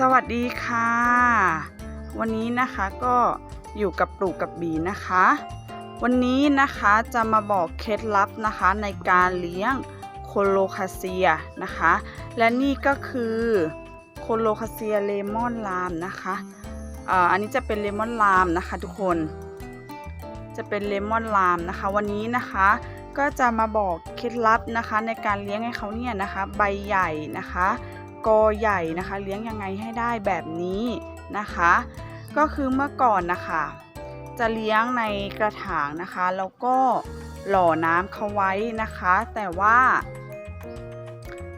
สวัสดีค่ะ วันนี้นะคะก็อยู่กับปลูกกับบีนะคะ วันนี้นะคะจะมาบอกเคล็ดลับนะคะในการเลี้ยงโคโลคาเซียนะคะ และนี่ก็คือโคโลคาเซียเลมอนลามนะคะอันนี้จะเป็นเลมอนลามนะคะทุกคน จะเป็นเลมอนลามนะคะ วันนี้นะคะก็จะมาบอกเคล็ดลับนะคะในการเลี้ยงให้เขาเนี่ยนะคะ ใบใหญ่นะคะ กอใหญ่นะคะ เลี้ยงยังไงให้ได้แบบนี้นะคะ ก็คือเมื่อก่อนนะคะ จะเลี้ยงในกระถางนะคะแล้วก็หล่อน้ำเขาไว้นะคะ แต่ว่า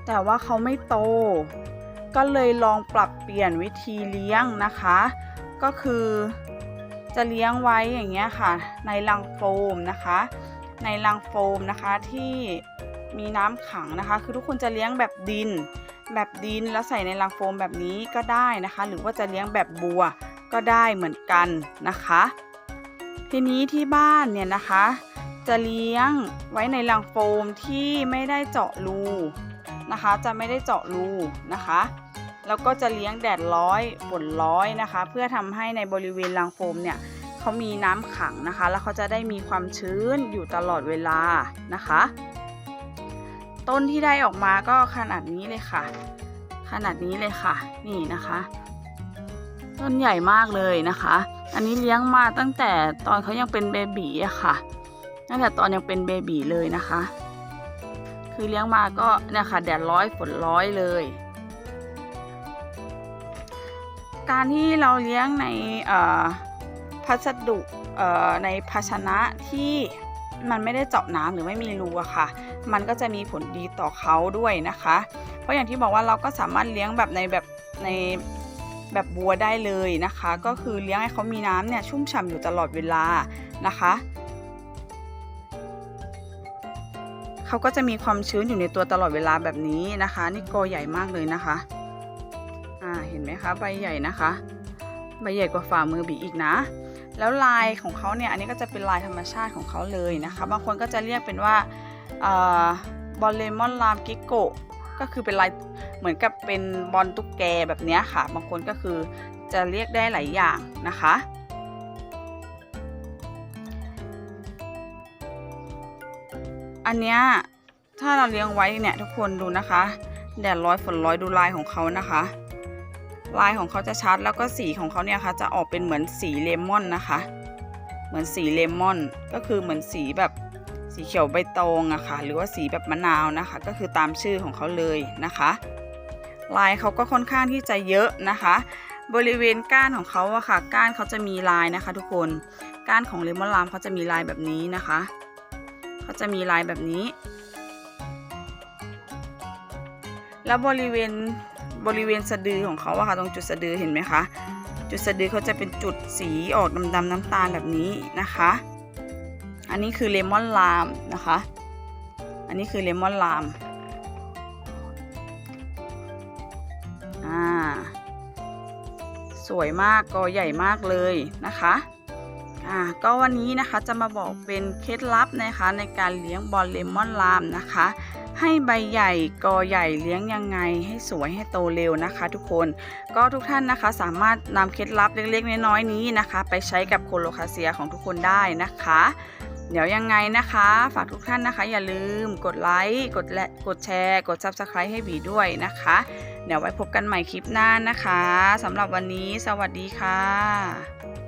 แต่ว่าเขาไม่โต ก็เลยลองปรับเปลี่ยนวิธีเลี้ยงนะคะ ก็คือจะเลี้ยงไว้อย่างเงี้ยค่ะ ในรังโฟมนะคะ ในรังโฟมนะคะที่ มีน้ำขังนะคะ คือทุกคนจะเลี้ยงแบบดิน แบบดินแล้วใส่ในรังโฟมแบบนี้ก็ได้นะคะ หรือว่าจะเลี้ยงแบบบัวก็ได้เหมือนกันนะคะ ทีนี้ที่บ้านเนี่ยนะคะ จะเลี้ยงไว้ในรังโฟมที่ไม่ได้เจาะรูนะคะ จะไม่ได้เจาะรูนะคะแล้วก็จะเลี้ยงแดดร้อยฝนร้อยนะคะ เพื่อทำให้ในบริเวณรังโฟมเนี่ยเขามีน้ำขังนะคะ แล้วเขาจะได้มีความชื้นอยู่ตลอดเวลานะคะ ต้นที่ได้ออกมาก็ขนาดนี้เลยค่ะ ขนาดนี้เลยค่ะ นี่นะคะ ต้นใหญ่มากเลยนะคะ อันนี้เลี้ยงมาตั้งแต่ตอนเขายังเป็นเบบีอะค่ะตั้งแต่ตอนยังเป็นเบบีเลยนะคะ คือเลี้ยงมาก็เนี่ยค่ะแดดร้อยฝนร้อยเลยการที่เราเลี้ยงในพัสดุในภาชนะที่ มันไม่ได้เจาะน้ำหรือไม่มีรูอะค่ะ มันก็จะมีผลดีต่อเขาด้วยนะคะ เพราะอย่างที่บอกว่าเราก็สามารถเลี้ยงแบบในแบบในแบบบัวได้เลยนะคะ ก็คือเลี้ยงให้เขามีน้ำเนี่ยชุ่มฉ่ำอยู่ตลอดเวลานะคะเขาก็จะมีความชื้นอยู่ในตัวตลอดเวลาแบบนี้นะคะ นี่กอใหญ่มากเลยนะคะอ่าเห็นไหมคะใบใหญ่นะคะ ใบใหญ่กว่าฝ่ามือบีอีกนะ แล้วลายของเขาเนี่ยอันนี้ก็จะเป็นลายธรรมชาติของเขาเลยนะคะ บางคนก็จะเรียกเป็นว่าบอลเลมอนลามกิโกก็คือเป็นลายเหมือนกับเป็นบอลตุ๊กแกแบบนี้ค่ะ บางคนก็คือจะเรียกได้หลายอย่างนะคะ อันเนี้ยถ้าเราเลี้ยงไว้เนี่ยทุกคนดูนะคะ แดดร้อยฝนร้อยดูลายของเขานะคะ ลายของเขาจะชัดแล้วก็สีของเขาเนี่ยค่ะจะออกเป็นเหมือนสีเลมอนนะคะ เหมือนสีเลมอน ก็คือเหมือนสีแบบสีเขียวใบตองอะค่ะ หรือว่าสีแบบมะนาวนะคะ ก็คือตามชื่อของเขาเลยนะคะ ลายเขาก็ค่อนข้างที่จะเยอะนะคะ บริเวณก้านของเขาอะค่ะ ก้านเขาจะมีลายนะคะ ทุกคนก้านของเลมอนลามเขาจะมีลายแบบนี้นะคะเขาจะมีลายแบบนี้ แล้วบริเวณ บริเวณสะดือของเขาอะค่ะ ตรงจุดสะดือเห็นไหมคะ จุดสะดือเขาจะเป็นจุดสีออกดำๆน้ำตาลแบบนี้นะคะ อันนี้คือเลมอนลามนะคะ อันนี้คือเลมอนลามอ่าสวยมากกอใหญ่มากเลยนะคะ อ่าก็วันนี้นะคะจะมาบอกเป็นเคล็ดลับนะคะในการเลี้ยงบอลเลมอนลามนะคะ ให้ใบใหญ่กอใหญ่เลี้ยงยังไง ให้สวยให้โตเร็วนะคะ ทุกคนก็ทุกท่านนะคะสามารถนำเคล็ดลับเล็กๆน้อยๆนี้นะคะ ไปใช้กับโคโลคาเซียของทุกคนได้นะคะเดี๋ยวยังไงนะคะ ฝากทุกท่านนะคะ อย่าลืมกดไลค์กดและกดแชร์ กด Subscribe ให้บีด้วยนะคะ เดี๋ยวไว้พบกันใหม่คลิปหน้านะคะสำหรับวันนี้ สวัสดีค่ะ